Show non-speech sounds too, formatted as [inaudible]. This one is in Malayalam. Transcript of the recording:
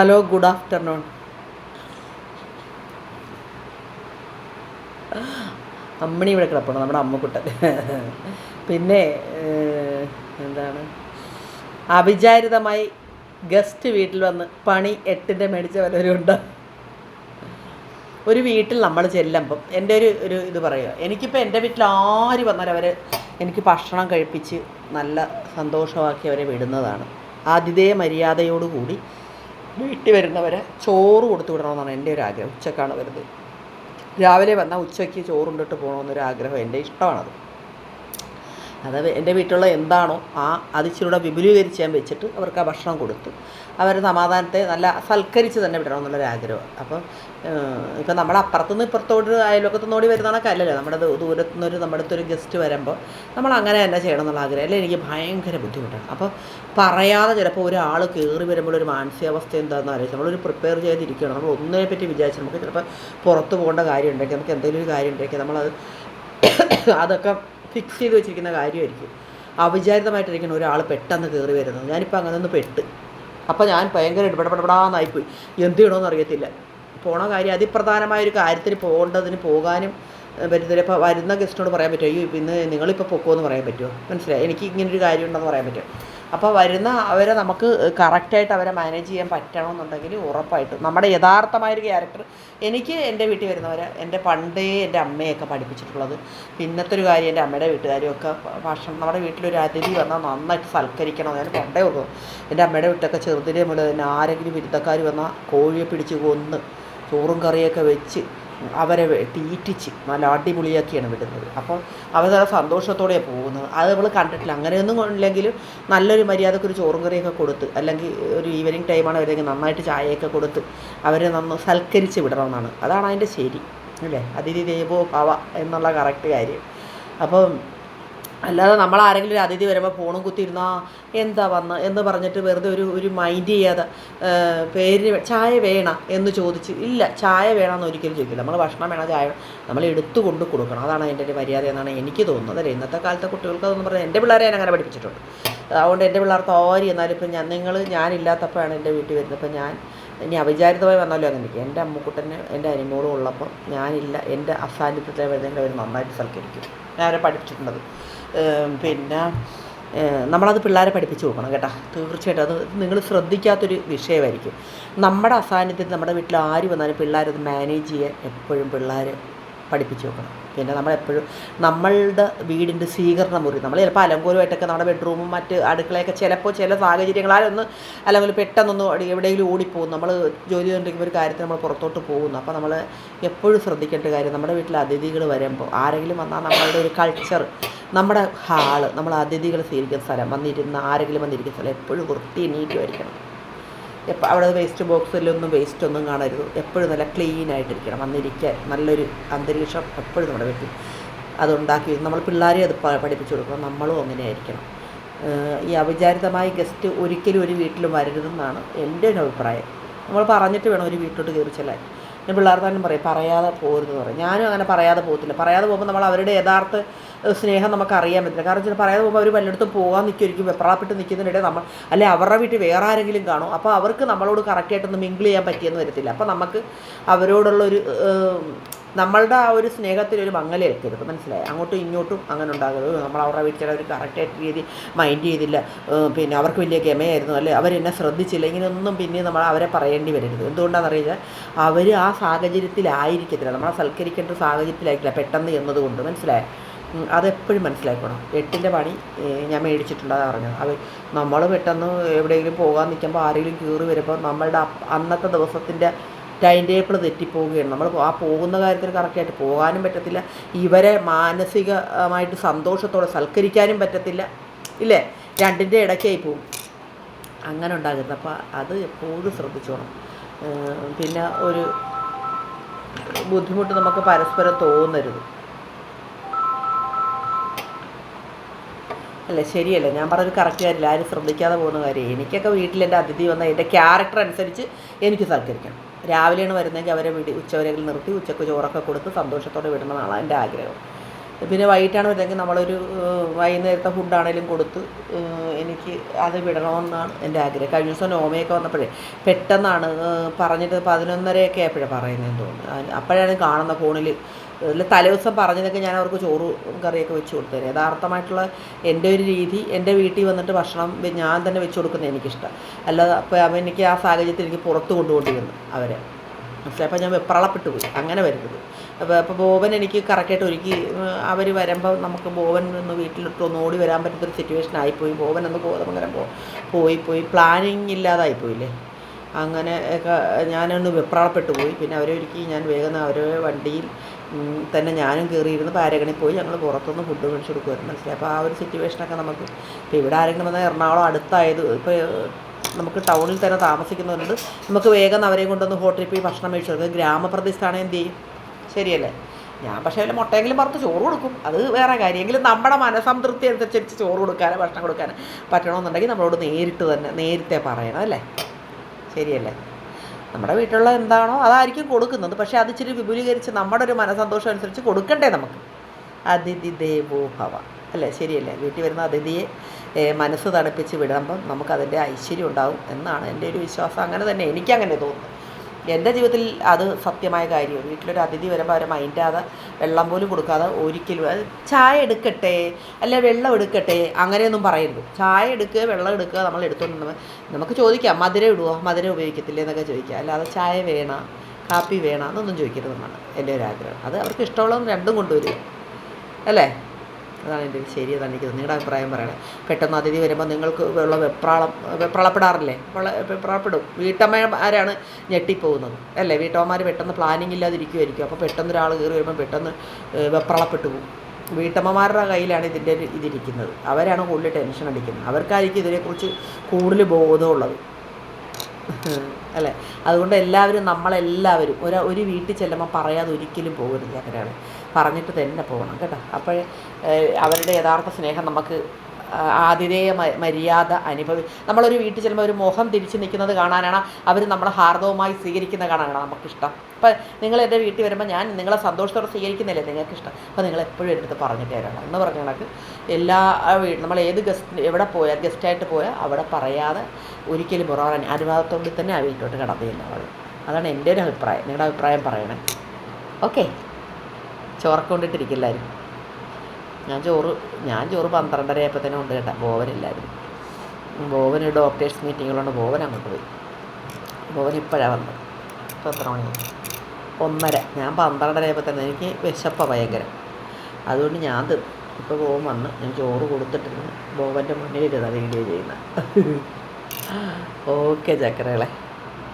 ഹലോ ഗുഡ് ആഫ്റ്റർനൂൺ അമ്മണി ഇവിടെ കിടപ്പുണ്ട് നമ്മുടെ അമ്മക്കുട്ടൻ. പിന്നെ എന്താണ്? അവിചാരിതമായി ഗസ്റ്റ് വീട്ടിൽ വന്ന് പണി എട്ടിന്റെ മേടിച്ച ഒരു വീട്ടിൽ നമ്മൾ ചെല്ലുമ്പം എന്റെ ഒരു ഒരു ഇത് പറയുക എനിക്കിപ്പോൾ എന്റെ വീട്ടിൽ ആര് വന്നാലും അവർ എനിക്ക് ഭക്ഷണം കഴിപ്പിച്ച് നല്ല സന്തോഷമാക്കി അവരെ വിടുന്നതാണ്. ആതിഥേയ മര്യാദയോടുകൂടി വീട്ടിൽ വരുന്നവരെ ചോറ് കൊടുത്തു വിടണമെന്നാണ് എന്റെ ഒരു ആഗ്രഹം. ഉച്ചക്കാണ് വരുന്നത്. രാവിലെ വന്നാൽ ഉച്ചയ്ക്ക് ചോറുണ്ടിട്ട് പോകണമെന്നൊരു ആഗ്രഹം എന്റെ ഇഷ്ടമാണത്. അത് എന്റെ വീട്ടിലുള്ള എന്താണോ ആ അതിച്ചിലൂടെ വിപുലീകരിച്ച് ഞാൻ വെച്ചിട്ട് അവർക്ക് ആ ഭക്ഷണം കൊടുത്തു. അവർ സമാധാനത്തെ നല്ല സൽക്കരിച്ച് തന്നെ വിടണം എന്നുള്ളൊരു ആഗ്രഹം. അപ്പം ഇപ്പം നമ്മുടെ അപ്പുറത്തുനിന്ന് ഇപ്പുറത്തോട്ട് അയൽവക്കത്തുനിന്ന് ഓടി വരുന്നതൊക്കെ അല്ലല്ലോ നമ്മുടെ ദൂരത്തു നിന്നൊരു നമ്മുടെ അടുത്തൊരു ഗസ്റ്റ് വരുമ്പോൾ നമ്മൾ അങ്ങനെ തന്നെ ചെയ്യണം എന്നുള്ള ആഗ്രഹം. അല്ലെങ്കിൽ എനിക്ക് ഭയങ്കര ബുദ്ധിമുട്ടാണ്. അപ്പോൾ പറയാതെ ചിലപ്പോൾ ഒരാൾ കയറി വരുമ്പോൾ ഒരു മാനസികാവസ്ഥ എന്താണെന്ന് അറിയാം നമ്മളൊരു പ്രിപ്പയർ ചെയ്തിരിക്കണം നമ്മൾ ഒന്നിനെ പറ്റി വിചാരിച്ച് നമുക്ക് ചിലപ്പോൾ പുറത്ത് പോകേണ്ട കാര്യം ഉണ്ടെങ്കിൽ നമുക്ക് എന്തെങ്കിലും ഒരു കാര്യം ഉണ്ടെങ്കിൽ നമ്മളത് [coughs] അതൊക്കെ ഫിക്സ് ചെയ്ത് വെച്ചിരിക്കുന്ന കാര്യമായിരിക്കും. അവിചാരിതമായിട്ടിരിക്കുന്ന ഒരാൾ പെട്ടെന്ന് കയറി വരുന്നത്. ഞാനിപ്പോൾ അങ്ങനെ ഒന്ന് പെട്ട്. അപ്പോൾ ഞാൻ ഭയങ്കര ഇടപെടപെടാന്നായിപ്പോയി എന്ത് ചെയ്യണമെന്ന് അറിയത്തില്ല. പോണ കാര്യം അതിപ്രധാനമായ ഒരു കാര്യത്തിന് പോകേണ്ടതിന് പോകാനും പറ്റത്തില്ല. ഇപ്പോൾ വരുന്ന ഗസ്റ്റിനോട് പറയാൻ പറ്റുമോ? അയ്യോ ഇന്ന് നിങ്ങളിപ്പോൾ പൊക്കോന്ന് പറയാൻ പറ്റുമോ? മനസ്സിലായി? എനിക്ക് ഇങ്ങനൊരു കാര്യം ഉണ്ടെന്ന് പറയാൻ പറ്റുമോ? അപ്പോൾ വരുന്ന അവരെ നമുക്ക് കറക്റ്റായിട്ട് അവരെ മാനേജ് ചെയ്യാൻ പറ്റണമെന്നുണ്ടെങ്കിൽ ഉറപ്പായിട്ടും നമ്മുടെ യഥാർത്ഥമായൊരു ക്യാരക്ടർ എനിക്ക് എന്റെ വീട്ടിൽ വരുന്നവരെ എന്റെ പണ്ടേ എന്റെ അമ്മയൊക്കെ പഠിപ്പിച്ചിട്ടുള്ളത്. പിന്നത്തെ ഒരു കാര്യം എന്റെ അമ്മയുടെ വീട്ടുകാരും ഒക്കെ ഭക്ഷണം നമ്മുടെ വീട്ടിലൊരു അതിഥി വന്നാൽ നന്നായിട്ട് സൽക്കരിക്കണം ഞാൻ പണ്ടേ ഉള്ളൂ. എന്റെ അമ്മയുടെ വീട്ടിലൊക്കെ ചെറുതിലേ മുതൽ തന്നെ ആരെങ്കിലും വിരുദ്ധക്കാർ വന്നാൽ കോഴിയെ പിടിച്ച് കൊന്ന് ചോറും കറിയൊക്കെ വെച്ച് അവരെ തീറ്റിച്ച് നല്ല അടിപൊളിയാക്കിയാണ് വിടുന്നത്. അപ്പോൾ അവർ നല്ല സന്തോഷത്തോടെയാണ് പോകുന്നത്. അത് നമ്മൾ കണ്ടിട്ടില്ല. അങ്ങനെയൊന്നും ഇല്ലെങ്കിലും നല്ലൊരു മര്യാദയ്ക്ക് ഒരു ചോറും കറിയൊക്കെ കൊടുത്ത് അല്ലെങ്കിൽ ഒരു ഈവനിങ് ടൈമാണ് അവരെങ്കിൽ നന്നായിട്ട് ചായയൊക്കെ കൊടുത്ത് അവരെ നന്ന് സൽക്കരിച്ച് വിടണമെന്നാണ്. അതാണ് അതിന്റെ ശരി. അല്ലേ? അതിഥി ദേവോ ഭവ എന്നുള്ള കറക്റ്റ് കാര്യം. അപ്പം അല്ലാതെ നമ്മൾ ആരെങ്കിലും ഒരു അതിഥി വരുമ്പോൾ ഫോണും കുത്തിയിരുന്നാ എന്താ വന്ന് എന്ന് പറഞ്ഞിട്ട് വെറുതെ ഒരു ഒരു മൈൻഡ് ചെയ്യാതെ പേര് പേരിന് ചായ വേണം എന്ന് ചോദിച്ച് ഇല്ല ചായ വേണമെന്ന് ഒരിക്കലും ചോദിക്കില്ല. നമ്മൾ ഭക്ഷണം വേണം ചായ നമ്മൾ എടുത്തു കൊണ്ട് കൊടുക്കണം. അതാണ് അതിന്റെ ഒരു മര്യാദ എന്നാണ് എനിക്ക് തോന്നുന്നത്. അല്ലേ? ഇന്നത്തെ കാലത്തെ കുട്ടികൾക്ക് അതൊന്നും പറഞ്ഞാൽ എന്റെ പിള്ളേരെ ഞാൻ അങ്ങനെ പഠിപ്പിച്ചിട്ടുണ്ട്. അതുകൊണ്ട് എന്റെ പിള്ളേർക്ക് ഓരി എന്നാലും ഇപ്പം ഞാൻ നിങ്ങൾ ഞാനില്ലാത്തപ്പോഴാണ് എന്റെ വീട്ടിൽ വരുന്നത്. ഇപ്പം ഞാൻ ഇനി അവിചാരിതമായി വന്നാലും അങ്ങനെ ഇരിക്കും എന്റെ അമ്മക്കുട്ടന് എന്റെ അനിമോളും ഉള്ളപ്പോൾ ഞാനില്ല. എന്റെ അസാന്നിധ്യത്തിലെ വരുന്നതിന്റെ അവർ നന്നായിട്ട് സൽക്കരിക്കും. ഞാൻ അവരെ പഠിപ്പിച്ചിട്ടുണ്ടത് പിന്നെ നമ്മളത് പിള്ളേരെ പഠിപ്പിച്ചു കൊടുക്കണം കേട്ടോ. തീർച്ചയായിട്ടും അത് നിങ്ങൾ ശ്രദ്ധിക്കാത്തൊരു വിഷയമായിരിക്കും. നമ്മുടെ അസാന്നിധ്യത്തിൽ നമ്മുടെ വീട്ടിൽ ആര് വന്നാലും പിള്ളേരത് മാനേജ് ചെയ്യാൻ എപ്പോഴും പിള്ളേർ പഠിപ്പിച്ചു വെക്കണം പിന്നെ നമ്മളെപ്പോഴും നമ്മളുടെ വീടിന്റെ സ്വീകരണ മുറി. നമ്മൾ ചിലപ്പോൾ അലങ്കോലമായിട്ടൊക്കെ നമ്മുടെ ബെഡ്റൂമും മറ്റ് അടുക്കളയൊക്കെ ചിലപ്പോൾ ചില സാഹചര്യങ്ങളാലൊന്ന് അല്ലെങ്കിൽ പെട്ടെന്നൊന്ന് എവിടെയെങ്കിലും ഓടിപ്പോകും. നമ്മൾ ജോലി ചെയ്തുകൊണ്ടിരിക്കുന്ന ഒരു കാര്യത്തിന് നമ്മൾ പുറത്തോട്ട് പോകുന്നു. അപ്പോൾ നമ്മൾ എപ്പോഴും ശ്രദ്ധിക്കേണ്ട കാര്യം നമ്മുടെ വീട്ടിൽ അതിഥികൾ വരുമ്പോൾ ആരെങ്കിലും വന്നാൽ നമ്മളുടെ ഒരു കൾച്ചർ നമ്മുടെ ഹാൾ നമ്മൾ അതിഥികൾ സ്വീകരിക്കുന്ന സ്ഥലം വന്നിരുന്ന ആരെങ്കിലും വന്നിരിക്കുന്ന സ്ഥലം എപ്പോഴും വൃത്തി നീറ്റുമായിരിക്കണം എപ്പോൾ അവിടെ വേസ്റ്റ് ബോക്സിലൊന്നും വേസ്റ്റ് ഒന്നും കാണരുത്. എപ്പോഴും നല്ല ക്ലീൻ ആയിട്ടിരിക്കണം. വന്നിരിക്കാൻ നല്ലൊരു അന്തരീക്ഷം എപ്പോഴും നമ്മുടെ വീട്ടിൽ അതുണ്ടാക്കി നമ്മൾ പിള്ളേരെ അത് പഠിപ്പിച്ചു കൊടുക്കണം. നമ്മളും അങ്ങനെ ആയിരിക്കണം. ഈ അവിചാരിതമായി ഗസ്റ്റ് ഒരിക്കലും ഒരു വീട്ടിലും വരരുതെന്നാണ് എന്റെ ഒരു അഭിപ്രായം. നമ്മൾ പറഞ്ഞിട്ട് വേണം ഒരു വീട്ടിലോട്ട് കയറി ചെല്ലാൻ. പിള്ളേർ തന്നെ പറയും പറയാതെ പോകരുതെന്ന് പറയും. ഞാനും അങ്ങനെ പറയാതെ പോകത്തില്ല. പറയാതെ പോകുമ്പോൾ നമ്മൾ അവരുടെ യഥാർത്ഥ സ്നേഹം നമുക്ക് അറിയാൻ പറ്റില്ല. കാരണം വെച്ചാൽ പറയാതെ പോകുമ്പോൾ അവർ പലയിടത്തും പോകാൻ നിൽക്കുമായിരിക്കും വെപ്രാപ്പെട്ട് നിൽക്കുന്നതിനിടെ നമ്മൾ അല്ലെ അവരുടെ വീട്ടിൽ വേറെ ആരെങ്കിലും കാണും. അപ്പോൾ അവർക്ക് നമ്മളോട് കറക്റ്റായിട്ടൊന്ന് മിങ്കിൾ ചെയ്യാൻ പറ്റിയെന്ന് വരത്തില്ല. അപ്പോൾ നമുക്ക് അവരോടുള്ള ഒരു ഏഹ്, നമ്മളുടെ ആ ഒരു സ്നേഹത്തിൽ ഒരു മങ്ങല ഏൽക്കരുത്. മനസ്സിലായി? അങ്ങോട്ടും ഇങ്ങോട്ടും അങ്ങനെ ഉണ്ടാകരുത്. നമ്മൾ അവരുടെ വീട്ടിൽ ഒരു കറക്റ്റായിട്ട് രീതി മൈൻഡ് ചെയ്തില്ല. പിന്നെ അവർക്ക് വലിയ ഗമയായിരുന്നു അല്ലെ? അവരെന്നെ ശ്രദ്ധിച്ചില്ല. ഇങ്ങനെയൊന്നും പിന്നെ നമ്മൾ അവരെ പറയേണ്ടി വരരുത്. എന്തുകൊണ്ടാണെന്ന് അറിയില്ല അവർ ആ സാഹചര്യത്തിലായിരിക്കത്തില്ല. നമ്മളെ സൽക്കരിക്കേണ്ട സാഹചര്യത്തിലായിരിക്കില്ല പെട്ടെന്ന് എന്നതുകൊണ്ട്. മനസ്സിലായി? അതെപ്പോഴും മനസ്സിലാക്കണം എട്ടിന്റെ പണി ഞാൻ മേടിച്ചിട്ടുണ്ടെന്ന് പറഞ്ഞത്. അവർ നമ്മൾ പെട്ടെന്ന് എവിടെയെങ്കിലും പോകാൻ നിൽക്കുമ്പോൾ ആരെങ്കിലും കീറി വരുമ്പോൾ നമ്മളുടെ അന്നത്തെ ദിവസത്തിന്റെ ടൈം ടേബിൾ തെറ്റിപ്പോവുകയാണ്. നമ്മൾ ആ പോകുന്ന കാര്യത്തിൽ കറക്റ്റായിട്ട് പോകാനും പറ്റത്തില്ല. ഇവരെ മാനസികമായിട്ട് സന്തോഷത്തോടെ സൽക്കരിക്കാനും പറ്റത്തില്ല. ഇല്ലേ? രണ്ടിന്റെ ഇടയ്ക്കായി പോകും അങ്ങനെ ഉണ്ടാകരുത്. അപ്പോൾ അത് എപ്പോഴും ശ്രദ്ധിച്ചോണം. പിന്നെ ഒരു ബുദ്ധിമുട്ട് നമുക്ക് പരസ്പരം തോന്നരുത്. അല്ല ശരിയല്ല. ഞാൻ പറഞ്ഞത് കറക്റ്റ് കാര്യമില്ല ആരും ശ്രദ്ധിക്കാതെ പോകുന്ന കാര്യം. എനിക്കൊക്കെ വീട്ടിൽ എന്റെ അതിഥി വന്ന എന്റെ ക്യാരക്ടർ അനുസരിച്ച് എനിക്ക് സൽക്കരിക്കണം രാവിലെയാണ് വരുന്നതെങ്കിൽ അവരെ വീട് ഉച്ചവരെങ്കിൽ നിർത്തി ഉച്ചയ്ക്ക് ചോറൊക്കെ കൊടുത്ത് സന്തോഷത്തോടെ വിടണമെന്നാണ് എന്റെ ആഗ്രഹം. പിന്നെ വൈകിട്ടാണ് വരുന്നതെങ്കിൽ നമ്മളൊരു വൈകുന്നേരത്തെ ഫുഡാണേലും കൊടുത്ത് എനിക്ക് അത് വിടണമെന്നാണ് എന്റെ ആഗ്രഹം. കഴിഞ്ഞ ദിവസം നോമയൊക്കെ വന്നപ്പോഴേ പെട്ടെന്നാണ് പറഞ്ഞിട്ട് പതിനൊന്നരയൊക്കെ ആയപ്പോഴേ പറയുന്നതെന്ന് തോന്നുന്നു അപ്പോഴാണ് കാണുന്ന ഫോണിൽ അല്ല തലേദിവസം പറഞ്ഞതൊക്കെ ഞാൻ അവർക്ക് ചോറ് കറിയൊക്കെ വെച്ച് കൊടുത്തേനെ യഥാർത്ഥമായിട്ടുള്ള എന്റെ ഒരു രീതി എന്റെ വീട്ടിൽ വന്നിട്ട് ഭക്ഷണം ഞാൻ തന്നെ വെച്ച് കൊടുക്കുന്നത് എനിക്കിഷ്ടം. അല്ലാതെ അപ്പോൾ എനിക്ക് ആ സാഹചര്യത്തിൽ എനിക്ക് പുറത്ത് കൊണ്ടുപോകേണ്ടി വന്നു അവരെ മനസ്സിലായപ്പോൾ ഞാൻ വെപ്രളപ്പെട്ടു പോയി. അങ്ങനെ വരുന്നത്. അപ്പോൾ അപ്പോൾ ബോബൻ എനിക്ക് കറക്റ്റായിട്ട് ഒരുക്കി അവർ വരുമ്പോൾ നമുക്ക് ബോബൻ ഒന്ന് വീട്ടിലിട്ട് ഒന്ന് ഓടി വരാൻ പറ്റുന്നൊരു സിറ്റുവേഷൻ ആയിപ്പോയി. ബോബൻ ഒന്ന് കോതമംഗലം പോയി പോയി. പ്ലാനിങ് ഇല്ലാതായിപ്പോയില്ലേ അങ്ങനെ ഒക്കെ ഞാനൊന്ന് വെപ്രാളപ്പെട്ടു പോയി. പിന്നെ അവരെ ഒരുക്കി ഞാൻ വേഗം അവരെ വണ്ടിയിൽ തന്നെ ഞാനും കയറിയിരുന്ന് പാരഗണി പോയി ഞങ്ങൾ പുറത്തുനിന്ന് ഫുഡ് മേടിച്ച് കൊടുക്കുമായിരുന്നു മനസ്സിലായി? അപ്പോൾ ആ ഒരു സിറ്റുവേഷനൊക്കെ നമുക്ക് ഇപ്പോൾ ഇവിടെ ആരെങ്കിലും വന്നാൽ എറണാകുളം അടുത്തായത് ഇപ്പോൾ നമുക്ക് ടൗണിൽ തന്നെ താമസിക്കുന്നവരുണ്ട്. നമുക്ക് വേഗം അവരെയും കൊണ്ടൊന്ന് ഹോട്ടലിൽ പോയി ഭക്ഷണം മേടിച്ചു കൊടുക്കുക ഗ്രാമപ്രദേശത്താണ് എന്ത് ചെയ്യും? ശരിയല്ലേ? ഞാൻ പക്ഷേ അതിൽ മുട്ടയെങ്കിലും പുറത്ത് ചോറ് കൊടുക്കും. അത് വേറെ കാര്യം. എങ്കിലും നമ്മുടെ മനസംതൃപ്തി അനുസരിച്ച് ചോറ് കൊടുക്കാനോ ഭക്ഷണം കൊടുക്കാനോ പറ്റണമെന്നുണ്ടെങ്കിൽ നമ്മളോട് നേരിട്ട് തന്നെ നേരത്തെ പറയണം അല്ലേ? ശരിയല്ലേ? നമ്മുടെ വീട്ടിലുള്ള എന്താണോ അതായിരിക്കും കൊടുക്കുന്നത്. പക്ഷേ അത് ഇച്ചിരി വിപുലീകരിച്ച് നമ്മുടെ ഒരു മനസന്തോഷം അനുസരിച്ച് കൊടുക്കണ്ടേ നമുക്ക്? അതിഥി ദേവോഭവ അല്ലേ? ശരിയല്ലേ? വീട്ടിൽ വരുന്ന അതിഥിയെ മനസ്സ് തണുപ്പിച്ച് വിടുമ്പം നമുക്കതിന്റെ ഐശ്വര്യം ഉണ്ടാവും എന്നാണ് എന്റെ ഒരു വിശ്വാസം. അങ്ങനെ തന്നെ എനിക്കങ്ങനെ തോന്നുന്നു. എന്റെ ജീവിതത്തിൽ അത് സത്യമായ കാര്യമാണ്. വീട്ടിലൊരു അതിഥി വരുമ്പോൾ അവരെ മൈൻഡാതെ വെള്ളം പോലും കൊടുക്കാതെ ഒരിക്കലും അത് ചായ എടുക്കട്ടെ അല്ലെ വെള്ളം എടുക്കട്ടെ അങ്ങനെയൊന്നും പറയരുത് ചായ എടുക്കുക വെള്ളം എടുക്കുക നമ്മൾ എടുത്തുകൊണ്ട് നമുക്ക് ചോദിക്കാം മധുരം ഇടുവോ? മധുരം ഉപയോഗിക്കത്തില്ലേ എന്നൊക്കെ ചോദിക്കുക അല്ലാതെ ചായ വേണ കാപ്പി വേണം എന്നൊന്നും ചോദിക്കരുതെന്നാണ് എന്റെ ഒരു ആഗ്രഹം അത് അവർക്ക് ഇഷ്ടമുള്ളതും രണ്ടും കൊണ്ടുവരിക അല്ലേ? അതാണ് എന്റെ ശരി അതാണ് എനിക്ക്. നിങ്ങളുടെ അഭിപ്രായം പറയണേ. പെട്ടെന്ന് അതിഥി വരുമ്പോൾ നിങ്ങൾക്ക് ഉള്ള വെപ്രാളം വെപ്രാളപ്പെടാറില്ലേ? വെപ്രാളപ്പെടും. വീട്ടമ്മമാരാണ് ഞെട്ടിപ്പോകുന്നത്. അല്ലേ? വീട്ടമ്മമാർ പെട്ടെന്ന് പ്ലാനിങ് ഇല്ലാതിരിക്കുമായിരിക്കും അപ്പോൾ പെട്ടെന്ന് ഒരാൾ കയറി വരുമ്പോൾ പെട്ടെന്ന് വെപ്രാളപ്പെട്ടു പോകും. വീട്ടമ്മമാരുടെ കയ്യിലാണ് ഇതിന്റെ ഇതിരിക്കുന്നത്. അവരാണ് കൂടുതൽ ടെൻഷൻ അടിക്കുന്നത്. അവർക്കായിരിക്കും ഇതിനെക്കുറിച്ച് കൂടുതൽ ബോധമുള്ളത്. അല്ലേ? അതുകൊണ്ട് എല്ലാവരും നമ്മളെല്ലാവരും ഒരു ഒരു വീട്ടിൽ ചെല്ലുമ്പോൾ പറയാതെ ഒരിക്കലും പോകരുത് അങ്ങനെയാണ് പറഞ്ഞിട്ട് തന്നെ പോകണം കേട്ടോ. അപ്പോൾ അവരുടെ യഥാർത്ഥ സ്നേഹം നമുക്ക് ആതിഥേയ മര്യാദ അനുഭവി നമ്മളൊരു വീട്ടിൽ ചെല്ലുമ്പോൾ ഒരു മുഖം തിരിച്ച് നിൽക്കുന്നത് കാണാനാണ് അവർ നമ്മളെ ഹാർദവുമായി സ്വീകരിക്കുന്ന കാണാനാണ് നമുക്കിഷ്ടം. അപ്പം നിങ്ങൾ എന്റെ വീട്ടിൽ വരുമ്പോൾ ഞാൻ നിങ്ങളെ സന്തോഷത്തോടെ സ്വീകരിക്കുന്നില്ലേ നിങ്ങൾക്ക് ഇഷ്ടം അപ്പോൾ നിങ്ങൾ എപ്പോഴും എന്റെ അടുത്ത് പറഞ്ഞിട്ട് തരണം. എന്ന് പറഞ്ഞ കണക്ക് എല്ലാ നമ്മൾ ഏത് ഗസ്റ്റ് എവിടെ പോയാൽ ഗസ്റ്റായിട്ട് പോയാൽ അവിടെ പറയാതെ ഒരിക്കലും പുറകെ അനുവാദത്തോടെ തന്നെ ആ വീട്ടിലോട്ട് കടന്നു ചെയ്യുന്നവൾ അതാണ് എന്റെ ഒരു അഭിപ്രായം. നിങ്ങളുടെ അഭിപ്രായം പറയണേ. ഓക്കെ. ചോറൊക്കെ കൊണ്ടിട്ടിരിക്കില്ലായിരുന്നു ഞാൻ ചോറ് ഞാൻ ചോറ് പന്ത്രണ്ടര ആയപ്പോൾ തന്നെ ഉണ്ട് കേട്ടോ. ബോവനില്ലായിരുന്നു. ബോവന് ഡോക്ടേഴ്സ് മീറ്റിങ്ങുകളുണ്ട് ബോവൻ അങ്ങോട്ട് പോയി. ബോവൻ ഇപ്പോഴാണ് വന്നത്. ഇപ്പോൾ എത്ര മണി ഒന്നര. ഞാൻ പന്ത്രണ്ടര ആയപ്പോൾ തന്നെ എനിക്ക് വിശപ്പ ഭയങ്കര. അതുകൊണ്ട് ഞാൻ ഇപ്പോൾ ബോവൻ വന്ന് ഞാൻ ചോറ് കൊടുത്തിട്ടിരുന്നു ബോവന്റെ മുന്നിലിരുന്ന വീഡിയോ ചെയ്യുന്ന. ഓക്കെ [laughs] ചക്കരകളെ.